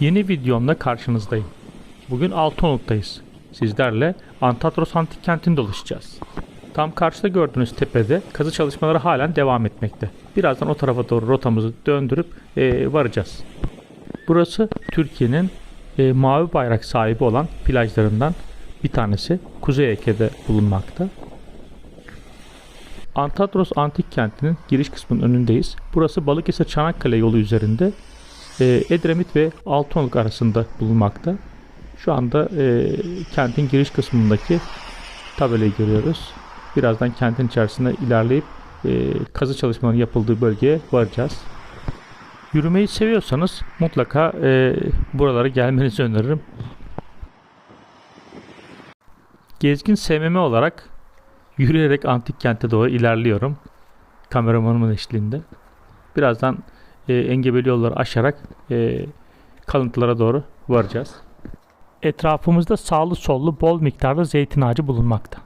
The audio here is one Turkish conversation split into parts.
Yeni videomda karşınızdayım. Bugün Altınoluk'tayız. Sizlerle Antatros Antik Kenti'ni dolaşacağız. Tam karşıda gördüğünüz tepede kazı çalışmaları halen devam etmekte. Birazdan o tarafa doğru rotamızı döndürüp e, varacağız. Burası Türkiye'nin e, mavi bayrak sahibi olan plajlarından bir tanesi. Kuzey Ege'de bulunmakta. Antatros Antik Kenti'nin giriş kısmının önündeyiz. Burası Balıkesir Çanakkale yolu üzerinde Edremit ve Altınoluk arasında bulunmakta. Şu anda e, kentin giriş kısmındaki tabelayı görüyoruz. Birazdan kentin içerisinde ilerleyip e, kazı çalışmalarının yapıldığı bölgeye varacağız. Yürümeyi seviyorsanız mutlaka e, buralara gelmenizi öneririm. Gezgin SMM olarak yürüyerek antik kente doğru ilerliyorum. Kameramanımın eşliğinde. Birazdan e, engebeli yolları aşarak e, kalıntılara doğru varacağız. Etrafımızda sağlı sollu bol miktarda zeytin ağacı bulunmakta.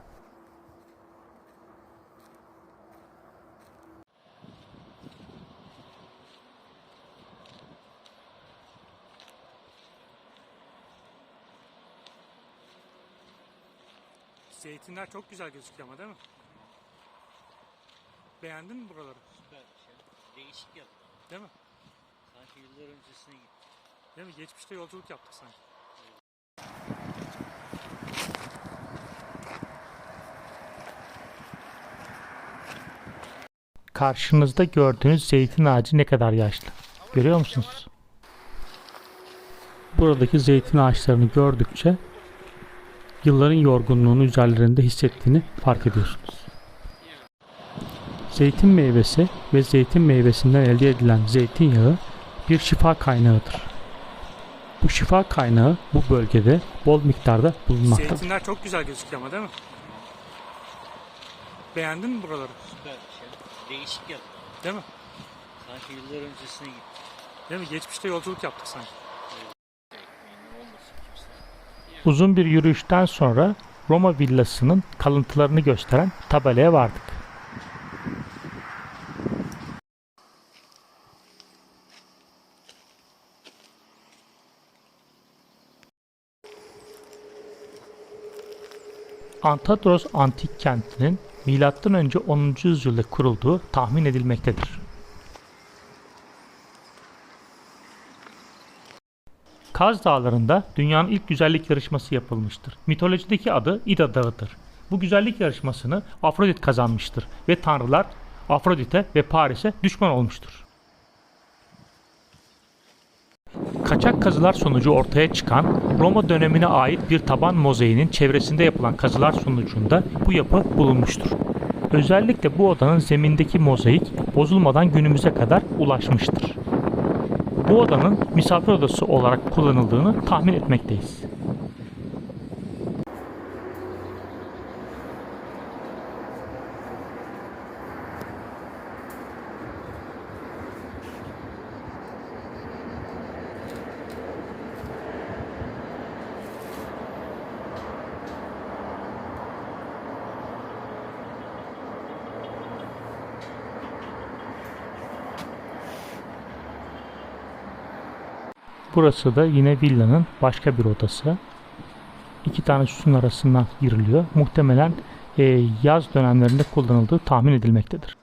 Zeytinler çok güzel gözüküyor ama değil mi? Beğendin mi buraları? Süper bir şey. Değişik yaptı. Değil mi? Sanki yıllar öncesine gitti. Değil mi? Geçmişte yolculuk yaptık sanki. Karşınızda gördüğünüz zeytin ağacı ne kadar yaşlı. Görüyor musunuz? Buradaki zeytin ağaçlarını gördükçe yılların yorgunluğunu üzerlerinde hissettiğini fark ediyorsunuz. Zeytin meyvesi ve zeytin meyvesinden elde edilen zeytinyağı bir şifa kaynağıdır. Bu şifa kaynağı bu bölgede bol miktarda bulunmaktadır. Zeytinler çok güzel gözüküyor ama değil mi? Beğendin mi buraları? Süper bir şey. Değişik yaptı. Değil mi? Sanki yıllar öncesine gitti. Değil mi? Geçmişte yolculuk yaptık sanki. Uzun bir yürüyüşten sonra Roma villasının kalıntılarını gösteren tabelaya vardık. Antadros antik kentinin M.Ö. 10. yüzyılda kurulduğu tahmin edilmektedir. Kaz Dağları'nda dünyanın ilk güzellik yarışması yapılmıştır. Mitolojideki adı İda Dağı'dır. Bu güzellik yarışmasını Afrodit kazanmıştır ve tanrılar Afrodit'e ve Paris'e düşman olmuştur. Kaçak kazılar sonucu ortaya çıkan Roma dönemine ait bir taban mozaiğinin çevresinde yapılan kazılar sonucunda bu yapı bulunmuştur. Özellikle bu odanın zemindeki mozaik bozulmadan günümüze kadar ulaşmıştır. Bu odanın misafir odası olarak kullanıldığını tahmin etmekteyiz. Burası da yine villanın başka bir odası. İki tane sütun arasından giriliyor. Muhtemelen e, yaz dönemlerinde kullanıldığı tahmin edilmektedir.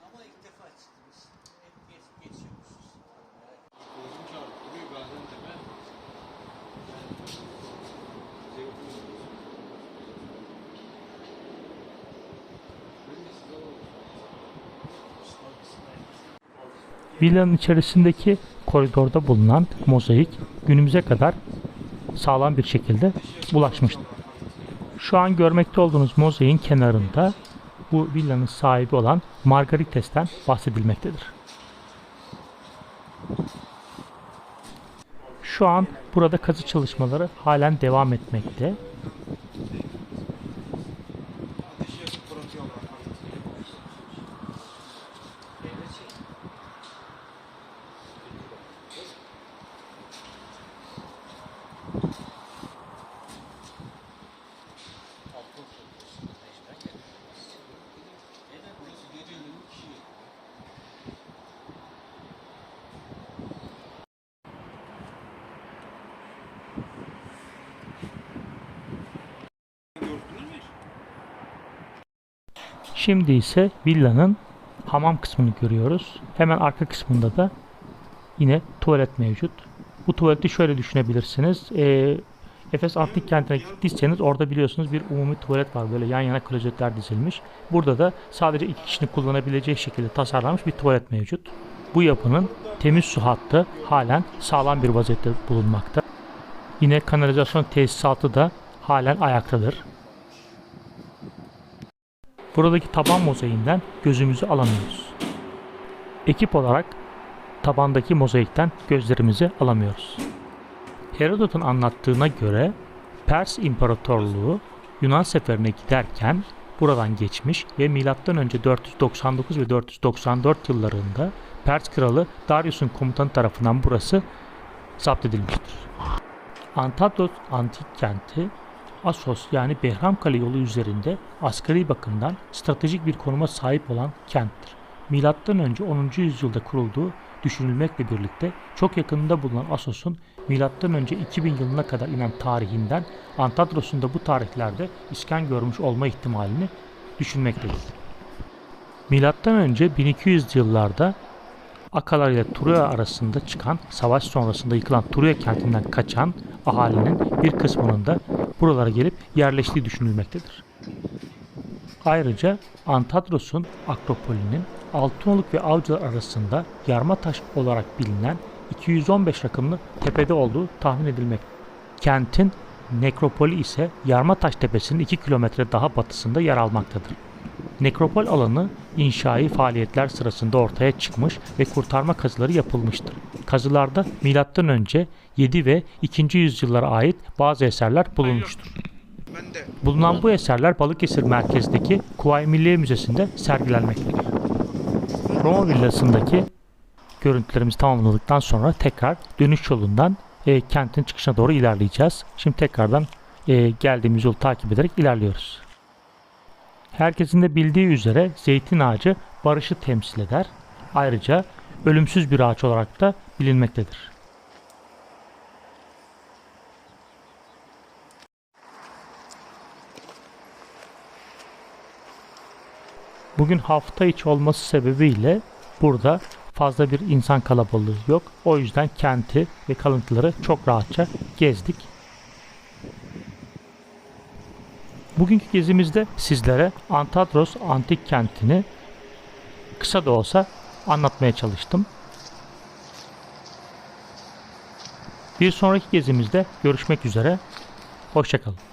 Villanın içerisindeki koridorda bulunan mozaik günümüze kadar sağlam bir şekilde ulaşmıştır. Şu an görmekte olduğunuz mozaiğin kenarında bu villanın sahibi olan Margarites'ten bahsedilmektedir. Şu an burada kazı çalışmaları halen devam etmekte. Şimdi ise villanın hamam kısmını görüyoruz. Hemen arka kısmında da yine tuvalet mevcut. Bu tuvaleti şöyle düşünebilirsiniz. Ee, Efes Antik Kenti'ne gittiyseniz orada biliyorsunuz bir umumi tuvalet var. Böyle yan yana klozetler dizilmiş. Burada da sadece iki kişinin kullanabileceği şekilde tasarlanmış bir tuvalet mevcut. Bu yapının temiz su hattı halen sağlam bir vaziyette bulunmakta. Yine kanalizasyon tesisatı da halen ayaktadır. Buradaki taban mozaiğinden gözümüzü alamıyoruz. Ekip olarak tabandaki mozaikten gözlerimizi alamıyoruz. Herodot'un anlattığına göre Pers İmparatorluğu Yunan seferine giderken buradan geçmiş ve M.Ö. 499 ve 494 yıllarında Pers kralı Darius'un komutanı tarafından burası zapt edilmiştir. Antadros antik kenti Asos yani Behramkale yolu üzerinde asgari bakımdan stratejik bir konuma sahip olan kenttir. Milattan önce 10. yüzyılda kurulduğu düşünülmekle birlikte çok yakınında bulunan Asos'un milattan önce 2000 yılına kadar inen tarihinden Antadros'un da bu tarihlerde iskan görmüş olma ihtimalini düşünmektedir. Milattan önce 1200 yıllarda Akalar ile Troya arasında çıkan savaş sonrasında yıkılan Troya kentinden kaçan ahalinin bir kısmının da buralara gelip yerleştiği düşünülmektedir. Ayrıca Antadros'un Akropoli'nin Altınoluk ve Avcılar arasında Yarmataş olarak bilinen 215 rakımlı tepede olduğu tahmin edilmektedir. Kentin nekropoli ise Yarmataş Tepesi'nin 2 kilometre daha batısında yer almaktadır. Nekropol alanı inşai faaliyetler sırasında ortaya çıkmış ve kurtarma kazıları yapılmıştır. Kazılarda M.Ö. 7 ve 2. yüzyıllara ait bazı eserler bulunmuştur. Bulunan bu eserler Balıkesir merkezdeki Kuvayi Milliye Müzesi'nde sergilenmektedir. Roma villasındaki görüntülerimizi tamamladıktan sonra tekrar dönüş yolundan e, kentin çıkışına doğru ilerleyeceğiz. Şimdi tekrardan e, geldiğimiz yolu takip ederek ilerliyoruz. Herkesin de bildiği üzere zeytin ağacı barışı temsil eder. Ayrıca ölümsüz bir ağaç olarak da bilinmektedir. Bugün hafta içi olması sebebiyle burada fazla bir insan kalabalığı yok. O yüzden kenti ve kalıntıları çok rahatça gezdik. Bugünkü gezimizde sizlere Antadros antik kentini kısa da olsa anlatmaya çalıştım. Bir sonraki gezimizde görüşmek üzere. Hoşçakalın.